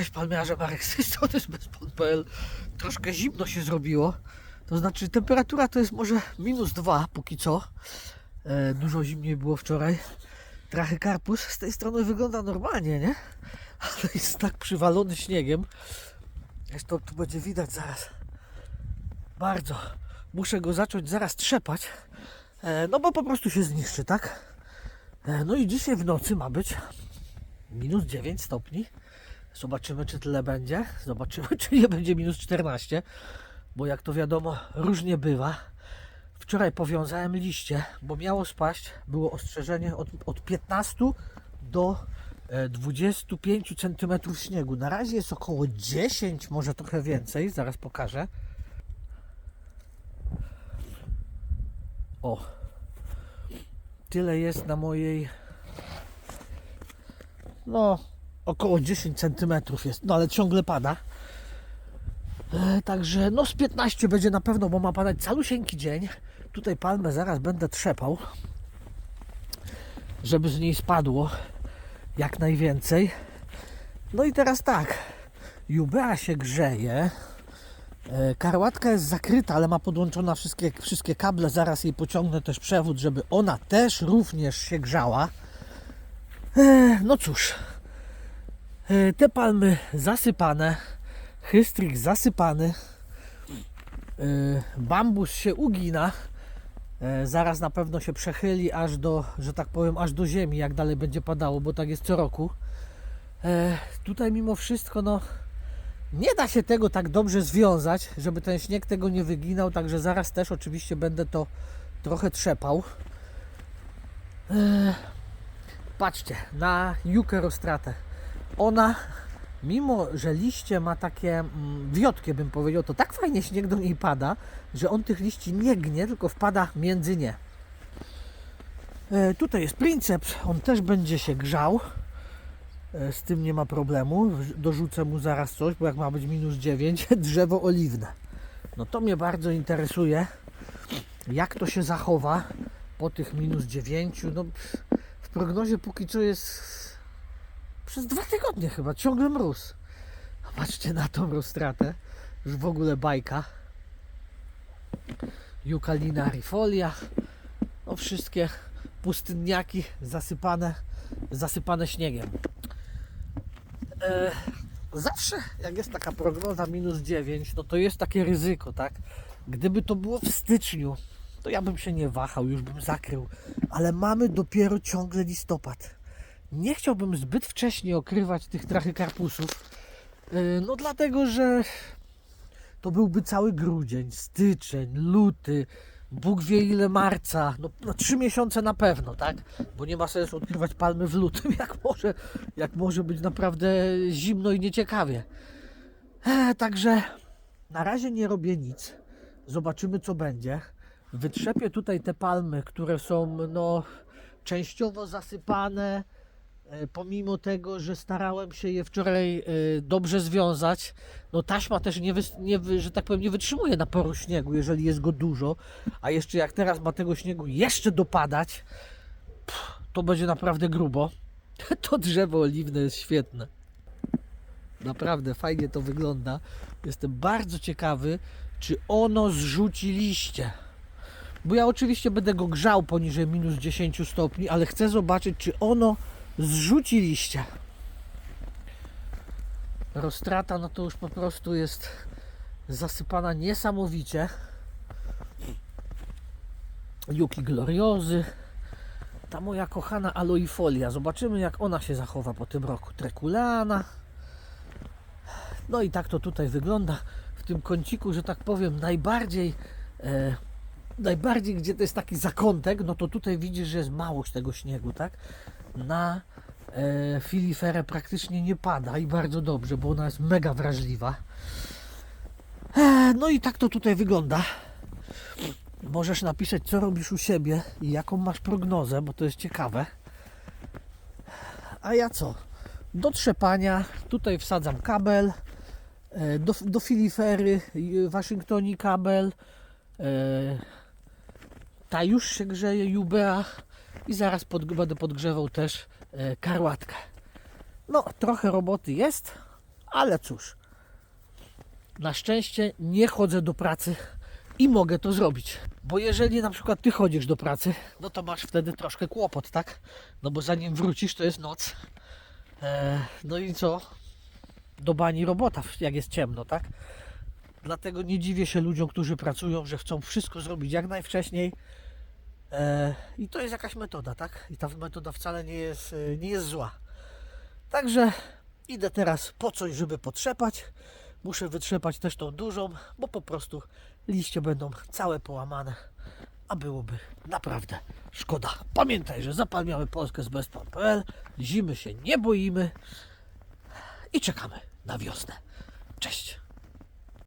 Cześć palmiarze, Marek z tej strony z bezpon.pl Troszkę zimno się zrobiło. To znaczy temperatura to jest może minus 2 póki co. E, dużo zimniej było wczoraj. Trachy karpus z tej strony wygląda normalnie, nie? Ale jest tak przywalony śniegiem. Zresztą tu będzie widać zaraz. Bardzo. Muszę go zacząć zaraz trzepać. E, no bo po prostu się zniszczy, tak? E, no i dzisiaj w nocy ma być minus 9 stopni. Zobaczymy, czy tyle będzie. Zobaczymy, czy nie będzie minus 14, bo jak to wiadomo, różnie bywa. Wczoraj powiązałem liście, bo miało spaść, było ostrzeżenie od, od 15 do e, 25 cm śniegu. Na razie jest około 10, może trochę więcej, zaraz pokażę. O, tyle jest na mojej no około 10 cm jest, no ale ciągle pada. E, także no z 15 będzie na pewno, bo ma padać calusieńki dzień. Tutaj palmę zaraz będę trzepał, żeby z niej spadło jak najwięcej. No i teraz tak, Jubea się grzeje. E, Karłatka jest zakryta, ale ma podłączona wszystkie, wszystkie kable. Zaraz jej pociągnę też przewód, żeby ona też również się grzała. E, No cóż, te palmy zasypane, hystrik zasypany, e, bambus się ugina, e, zaraz na pewno się przechyli aż do, że tak powiem, aż do ziemi, jak dalej będzie padało, bo tak jest co roku. E, Tutaj mimo wszystko, no, nie da się tego tak dobrze związać, żeby ten śnieg tego nie wyginał, także zaraz też oczywiście będę to trochę trzepał. E, Patrzcie, na Jukę Rostratę. Ona, mimo że liście ma takie mm, wiotkie, bym powiedział, to tak fajnie śnieg do niej pada, że on tych liści nie gnie, tylko wpada między nie. E, tutaj jest princeps, on też będzie się grzał. E, z tym nie ma problemu. Dorzucę mu zaraz coś, bo jak ma być minus 9, drzewo oliwne. No to mnie bardzo interesuje, jak to się zachowa po tych minus 9. No, w prognozie póki co jest przez dwa tygodnie chyba, ciągle mróz. A Patrzcie na tą roztratę. Już w ogóle bajka. Jukalina rifolia. No wszystkie pustynniaki zasypane, zasypane śniegiem. E, zawsze jak jest taka prognoza minus 9, no to jest takie ryzyko, tak? Gdyby to było w styczniu, to ja bym się nie wahał, już bym zakrył. Ale mamy dopiero ciągle listopad. Nie chciałbym zbyt wcześnie okrywać tych trachykarpusów. Yy, No dlatego, że to byłby cały grudzień, styczeń, luty, Bóg wie ile marca, no, no trzy miesiące na pewno, tak? Bo nie ma sensu odkrywać palmy w lutym, jak może, jak może być naprawdę zimno i nieciekawie. E, także na razie nie robię nic. Zobaczymy co będzie. Wytrzepię tutaj te palmy, które są no, częściowo zasypane. E, Pomimo tego, że starałem się je wczoraj e, dobrze związać, no taśma też nie, nie, że tak powiem, nie wytrzymuje naporu śniegu, jeżeli jest go dużo, a jeszcze jak teraz ma tego śniegu jeszcze dopadać, to będzie naprawdę grubo. To drzewo oliwne jest świetne. Naprawdę fajnie to wygląda. Jestem bardzo ciekawy, czy ono zrzuci liście. Bo ja oczywiście będę go grzał poniżej minus 10 stopni, ale chcę zobaczyć, czy ono zrzuci liście. Roztrata, no to już po prostu jest zasypana niesamowicie. Juki gloriozy. Ta moja kochana aloifolia. Zobaczymy, jak ona się zachowa po tym roku. Trekulana. No i tak to tutaj wygląda w tym kąciku, że tak powiem, najbardziej, e, najbardziej gdzie to jest taki zakątek, no to tutaj widzisz, że jest małość tego śniegu, tak? Na e, filiferę praktycznie nie pada i bardzo dobrze, bo ona jest mega wrażliwa. E, no i tak to tutaj wygląda. Możesz napisać, co robisz u siebie i jaką masz prognozę, bo to jest ciekawe. A ja co? Do trzepania tutaj wsadzam kabel, e, do, do filifery y, Waszyngtonii kabel. e, Ta już się grzeje, Jubea i zaraz pod, będę podgrzewał też e, karłatkę. No, trochę roboty jest, Ale cóż, na szczęście nie chodzę do pracy i mogę to zrobić. Bo jeżeli na przykład ty chodzisz do pracy, no to masz wtedy troszkę kłopot, tak? No bo zanim wrócisz, to jest noc. E, no i co? Do bani robota, jak jest ciemno, tak? Dlatego nie dziwię się ludziom, którzy pracują, że chcą wszystko zrobić jak najwcześniej. E, I to jest jakaś metoda, tak? I ta metoda wcale nie jest, e, nie jest zła. Także idę teraz po coś, żeby potrzepać. Muszę wytrzepać też tą dużą, bo po prostu liście będą całe połamane, a byłoby naprawdę szkoda. Pamiętaj, że zapalniamy Polskę z bezpan.pl, zimy się nie boimy i czekamy na wiosnę. Cześć!